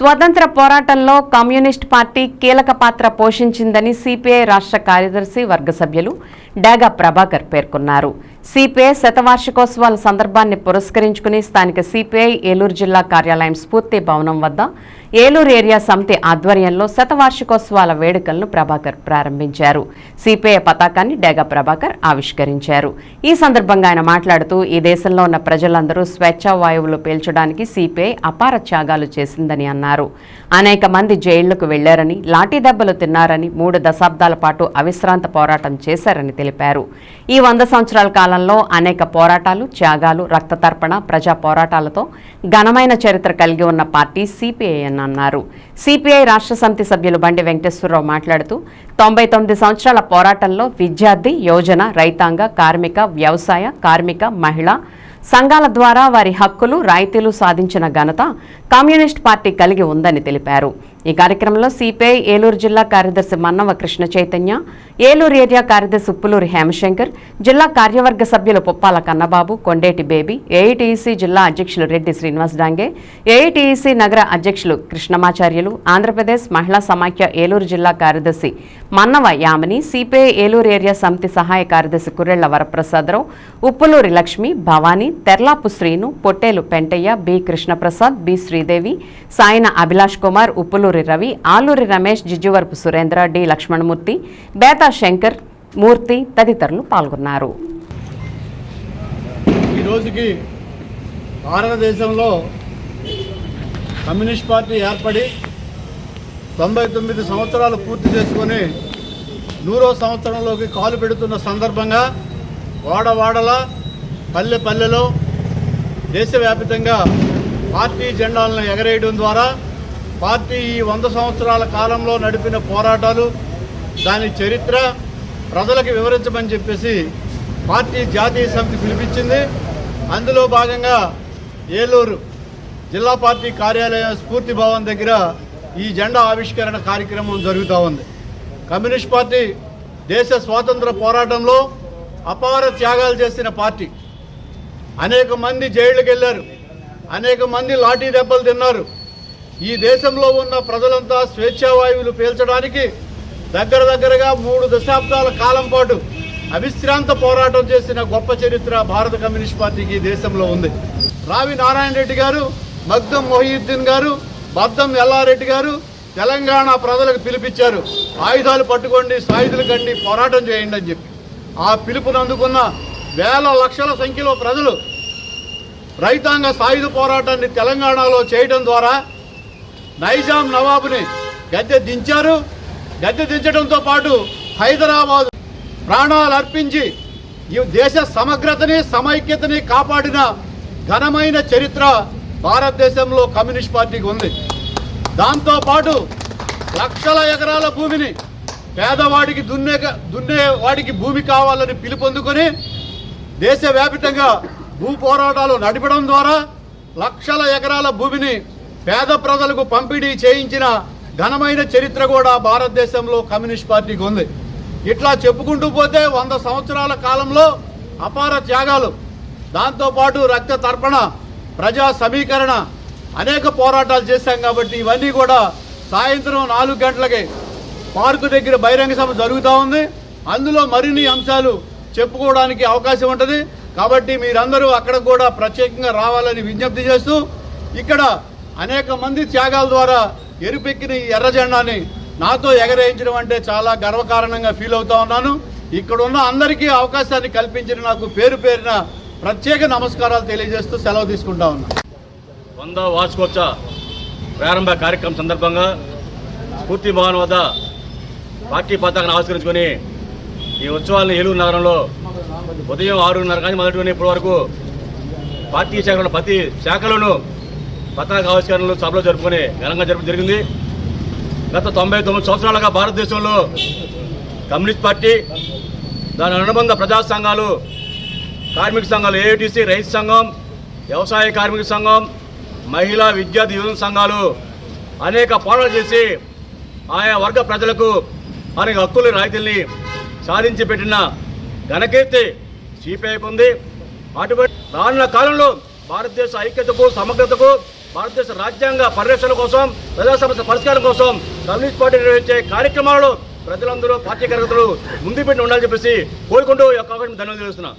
స్వతంత్ర పోరాటంలో communist party కీలక పాత్ర పోషించిందని సిపిఐ రాష్ట్ర కార్యదర్శి వర్గ సభ్యులు డాగా ప్రభాకర్ పేర్కొన్నారు. సిపిఐ శతవార్షికోత్సవాల సందర్భాన్ని పురస్కరించుకుని స్థానిక సిపిఐ ఏలూరు జిల్లా కార్యాలయం స్ఫూర్తి భవనం వద్ద ఏలూరు ఏరియా సమితి ఆధ్వర్యంలో శతవార్షికోత్సవాల వేడుకలను ప్రభాకర్ ప్రారంభించారు. సిపిఐ పతాకాన్ని డేగా ప్రభాకర్ ఆవిష్కరించారు. ఈ సందర్భంగా ఆయన మాట్లాడుతూ ఈ దేశంలో ఉన్న ప్రజలందరూ స్వేచ్ఛా వాయువులు పీల్చడానికి సిపిఐ అపార త్యాగాలు చేసిందని అన్నారు. అనేక మంది జైళ్ళకు వెళ్ళారని లాఠీ దెబ్బలు తిన్నారని మూడు దశాబ్దాల పాటు అవిశ్రాంత పోరాటం చేశారని తెలిపారు. ఈ వంద సంవత్సరాల కాలంలో అనేక పోరాటాలు త్యాగాలు రక్తతర్పణ ప్రజా పోరాటాలతో ఘనమైన చరిత్ర కలిగి ఉన్న పార్టీ సిపిఐ అని అన్నారు. సిపిఐ రాష్ట్ర సమితి సభ్యులు బండి వెంకటేశ్వరరావు మాట్లాడుతూ తొంభై తొమ్మిది సంవత్సరాల పోరాటంలో విద్యార్థి యోజన రైతాంగ కార్మిక వ్యవసాయ కార్మిక మహిళ సంఘాల ద్వారా వారి హక్కులు రాయితీలు సాధించిన ఘనత కమ్యూనిస్ట్ పార్టీ కలిగి ఉందని తెలిపారు. ఈ కార్యక్రమంలో సిపిఐ ఏలూరు జిల్లా కార్యదర్శి మన్నవ కృష్ణ చైతన్య ఏలూరు ఏరియా కార్యదర్శి ఉప్పులూరి హేమశంకర్ జిల్లా కార్యవర్గ సభ్యులు పుప్పాల కన్నబాబు కొండేటి బేబీ ఏఐటీఈసీ జిల్లా అధ్యక్షులు రెడ్డి శ్రీనివాస్ డాంగే ఏఐటీఈసీ నగర అధ్యక్షులు కృష్ణమాచార్యులు ఆంధ్రప్రదేశ్ మహిళా సమాఖ్య ఏలూరు జిల్లా కార్యదర్శి మన్నవ యామిని సిపిఐ ఏలూరు ఏరియా సమితి సహాయ కార్యదర్శి కుర్రెళ్ళ Varaprasad Rao Uppuluri Lakshmi Bhavani Terlapu Srinu Pottelu Pentaiah B. Krishnaprasad B. Sridevi Sayana Abhilash Kumar Uppuluri Ravi Aluri Ramesh Jijjuvarapu Surendra D. Lakshmanamurthy Betha Shankar Murthy తదితరులు పాల్గొన్నారు. ఈ రోజుకి భారతదేశంలో కమ్యూనిస్ట్ పార్టీ ఏర్పడి తొంభై తొమ్మిది సంవత్సరాలు పూర్తి చేసుకొని నూరో సంవత్సరంలోకి కాలు పెడుతున్న సందర్భంగా వాడవాడలా పల్లె పల్లెలో దేశవ్యాప్తంగా పార్టీ జెండాలను ఎగరేయడం ద్వారా పార్టీ ఈ వంద సంవత్సరాల కాలంలో నడిపిన పోరాటాలు దాని చరిత్ర ప్రజలకు వివరించమని చెప్పేసి పార్టీ జాతీయ సమితి పిలిపించింది. అందులో భాగంగా ఏలూరు జిల్లా పార్టీ కార్యాలయం స్ఫూర్తి భవన్ దగ్గర ఈ జెండా ఆవిష్కరణ కార్యక్రమం జరుగుతూ ఉంది. కమ్యూనిస్ట్ పార్టీ దేశ స్వాతంత్ర పోరాటంలో అపార త్యాగాలు చేసిన పార్టీ. అనేక మంది జైళ్ళకి వెళ్ళారు అనేక మంది లాఠీ దెబ్బలు తిన్నారు. ఈ దేశంలో ఉన్న ప్రజలంతా స్వేచ్ఛావాయువులు పీల్చడానికి దగ్గర దగ్గరగా మూడు దశాబ్దాల కాలం పాటు అవిశ్రాంత పోరాటం చేసిన గొప్ప చరిత్ర భారత కమ్యూనిస్ట్ పార్టీకి ఈ దేశంలో ఉంది. రావి నారాయణ రెడ్డి గారు మగ్ధం మొహీద్దీన్ గారు బద్దం ఎల్లారెడ్డి గారు తెలంగాణ ప్రజలకు పిలిపించారు. ఆయుధాలు పట్టుకోండి సాయుధులు కండి పోరాటం చేయండి అని చెప్పి. ఆ పిలుపును అందుకున్న వేల లక్షల సంఖ్యలో ప్రజలు రైతాంగ సాయుధ పోరాటాన్ని తెలంగాణలో చేయడం ద్వారా నైజాం నవాబుని గద్దె దించారు. గద్దె దించడంతో పాటు హైదరాబాద్ ప్రాణాలు అర్పించి ఈ దేశ సమగ్రతని సమైక్యతని కాపాడిన ఘనమైన చరిత్ర భారతదేశంలో కమ్యూనిస్ట్ పార్టీకి ఉంది. దాంతోపాటు లక్షల ఎకరాల భూమిని పేదవాడికి దున్నే దున్నే వాడికి భూమి కావాలని పిలుపొందుకొని దేశవ్యాప్తంగా భూ పోరాటాలు నడపడం ద్వారా లక్షల ఎకరాల భూమిని పేద ప్రజలకు పంపిణీ చేయించిన ఘనమైన చరిత్ర కూడా భారతదేశంలో కమ్యూనిస్ట్ పార్టీకి ఉంది. ఇట్లా చెప్పుకుంటూ పోతే వంద సంవత్సరాల కాలంలో అపార త్యాగాలు. దాంతోపాటు రక్త తర్పణ ప్రజా సమీకరణ అనేక పోరాటాలు చేశాం కాబట్టి ఇవన్నీ కూడా సాయంత్రం నాలుగు గంటలకి పార్కు దగ్గర బహిరంగ సభ జరుగుతూ ఉంది. అందులో మరిన్ని అంశాలు చెప్పుకోవడానికి అవకాశం ఉంటుంది. కాబట్టి మీరందరూ అక్కడ కూడా ప్రత్యేకంగా రావాలని విజ్ఞప్తి చేస్తూ ఇక్కడ అనేక మంది త్యాగాల ద్వారా ఎరుపెక్కిన ఈ ఎర్ర జెండాని నాతో ఎగరేయించడం అంటే చాలా గర్వకారణంగా ఫీల్ అవుతా ఉన్నాను. ఇక్కడ ఉన్న అందరికీ అవకాశాన్ని కల్పించిన నాకు పేరు పేరిన ప్రత్యేక నమస్కారాలు తెలియజేస్తూ సెలవు తీసుకుంటా ఉన్నా. వంద వార్షికోత్సవ ప్రారంభ కార్యక్రమం సందర్భంగా పూర్తి భవన్ వద్ద పార్టీ పతాకాన్ని ఆవిష్కరించుకొని ఈ ఉత్సవాలను ఏలూరు నగరంలో ఉదయం ఆరున్నర కానీ మొదటి ఇప్పటి వరకు పార్టీ శాఖలో ప్రతి శాఖలోనూ పతాక ఆవిష్కరణలు సభలో జరుపుకొని ఘనంగా జరుపు జరిగింది. గత తొంభై తొమ్మిది సంవత్సరాలుగా భారతదేశంలో కమ్యూనిస్ట్ పార్టీ దాని అనుబంధ ప్రజా సంఘాలు కార్మిక సంఘాలు ఏఐటీసీ రైతు సంఘం వ్యవసాయ కార్మిక సంఘం మహిళా విద్యార్థి యువజన సంఘాలు అనేక పోరాటాలు చేసి ఆయా వర్గ ప్రజలకు అనేక హక్కులు రాయితీల్ని సాధించి పెట్టిన ఘనకీర్తి సిపిఐకి ఉంది అటువంటి రానున్న కాలంలో భారతదేశ ఐక్యతకు సమగ్రతకు భారతదేశ రాజ్యాంగ పరిరక్షణ కోసం ప్రజా సమస్య పరిష్కారం కోసం కమ్యూనిస్ట్ పార్టీ నిర్వహించే కార్యక్రమాలలో ప్రజలందరూ పార్టీ కార్యకర్తలు ముందు పెట్టి ఉండాలని చెప్పేసి కోరుకుంటూ ఈ యొక్క అవకాశం ధన్యవాదాలు తెలుస్తున్నా.